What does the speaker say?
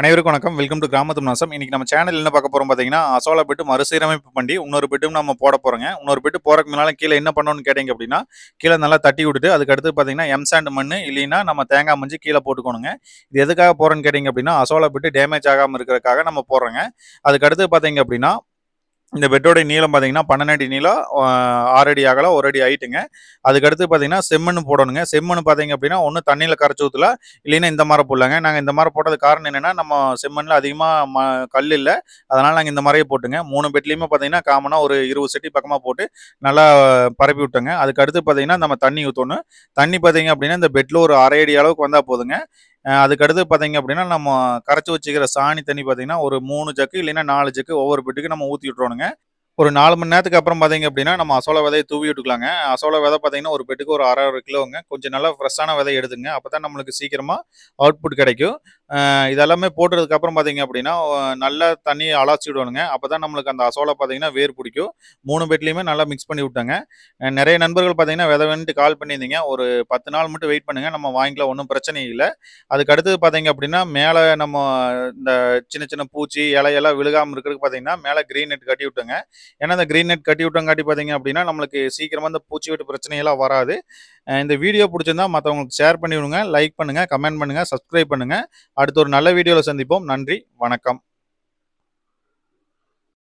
அனைவருக்கும் வணக்கம். Welcome to கிராமத்து நாசம் இன்னைக்கு நம்ம சேனல் என்ன பார்க்க போறோம் பார்த்தீங்கன்னா அசோலா பெட்டு மறுசீரமைப்பு பண்ணி இன்னொரு பெட்டும் நம்ம போட போறோங்க. இன்னொரு பெட்டு போறதுக்கு முன்னால கீழே என்ன பண்ணணும்னு கேட்டீங்க அப்படின்னா கீழே நல்லா தட்டி விட்டுட்டு அதுக்கு அடுத்து பார்த்தீங்கன்னா எம் சாண்ட் மண் இல்லைன்னா நம்ம தேங்காய் மஞ்சள் கீழே போட்டுக்கணுங்க. இது எதுக்காக போறோம்னு கேட்டீங்க அப்படின்னா அசோலா பெட்டு டேமேஜ் ஆகாமல் இருக்கிறதுக்காக நம்ம போடுறோங்க. அதுக்கு அடுத்து பார்த்தீங்க அப்படின்னா இந்த பெட்டோட நீளம் பார்த்தீங்கன்னா பன்னெண்டு அடி நீளம் ஆறு அடி ஆகலாம் ஒரு அடி ஆயிட்டுங்க அதுக்கடுத்து பார்த்தீங்கன்னா செம்மண் போடணுங்க. செம்மண் பார்த்தீங்க அப்படின்னா ஒன்று தண்ணியில் கரைச்சி ஊற்றல இல்லைன்னா இந்த மாதிரி போடலாங்க நாங்கள் இந்த மாதிரி போட்டது காரணம் என்னென்னா நம்ம செம்மண்ணில் அதிகமாக ம கல் இல்லை. அதனால் நாங்கள் இந்த மாதிரியே போட்டுங்க. மூணு பெட்லேயுமே பார்த்தீங்கன்னா காமனாக ஒரு இருபது செட்டி பக்கமாக போட்டு நல்லா பரப்பி விட்டோங்க. அதுக்கடுத்து பார்த்தீங்கன்னா நம்ம தண்ணி ஊற்றணும் தண்ணி பார்த்தீங்க அப்படின்னா இந்த பெட்டில் ஒரு அரை அடி அளவுக்கு வந்தால் போதுங்க. அதுக்கடுத்து அதுக்கு அடுத்து பார்த்தீங்க அப்படின்னா நம்ம கரைச்சி வச்சுக்கிற சாணி தண்ணி பார்த்தீங்கன்னா ஒரு மூணு ஜக்கு இல்லைன்னா நாலு ஜக்கு ஒவ்வொரு பெட்டுக்கு நம்ம ஊற்றி விட்றோனுங்க ஒரு நாலு மணி நேரத்துக்கு அப்புறம் பார்த்தீங்க அப்படின்னா நம்ம அசோலா விதையை தூவி விட்டுக்கலாங்க. அசோலா விதை பார்த்தீங்கன்னா ஒரு பெட்டுக்கு ஒரு அரை அரை கிலோங்க. கொஞ்சம் நல்லா ஃப்ரெஷ்ஷான விதை எடுத்துங்க. அப்போ தான் நம்மளுக்கு சீக்கிரமாக அவுட்புட் கிடைக்கும். இதெல்லாமே போட்டதுக்கு அப்புறம் பார்த்தீங்க அப்படின்னா நல்லா தண்ணி அலாச்சி விடணுங்க அப்போ தான் நம்மளுக்கு அந்த அசோலா பார்த்தீங்கன்னா வேர் பிடிக்கும். மூணு பெட்லேயுமே நல்லா மிக்ஸ் பண்ணி விட்டாங்க. நிறைய நண்பர்கள் பார்த்தீங்கன்னா வித வேணுட்டு கால் பண்ணியிருந்தீங்க. ஒரு பத்து நாள் மட்டும் வெயிட் பண்ணுங்க. நம்ம வாங்கிக்கலாம். ஒன்றும் பிரச்சனை இல்லை. அதுக்கு அடுத்தது பார்த்தீங்க அப்படின்னா மேலே நம்ம இந்த சின்ன சின்ன பூச்சி இலையெல்லாம் விழுகாமல் இருக்கிறதுக்கு பார்த்தீங்கன்னா மேலே க்ரீன் நெட் கட்டி விட்டுங்க. ஏன்னா அந்த க்ரீன் நெட் கட்டி விட்டங்காட்டி பார்த்தீங்க அப்படின்னா நம்மளுக்கு சீக்கிரமாக அந்த பூச்சி வெட்டு பிரச்சனையெல்லாம் வராது. இந்த வீடியோ பிடிச்சிருந்தா மற்றவங்களுக்கு ஷேர் பண்ணி விடுங்க லைக் பண்ணுங்கள் கமெண்ட் பண்ணுங்கள் சப்ஸ்கிரைப் பண்ணுங்கள் அடுத்து ஒரு நல்ல வீடியோவில் சந்திப்போம். நன்றி வணக்கம்.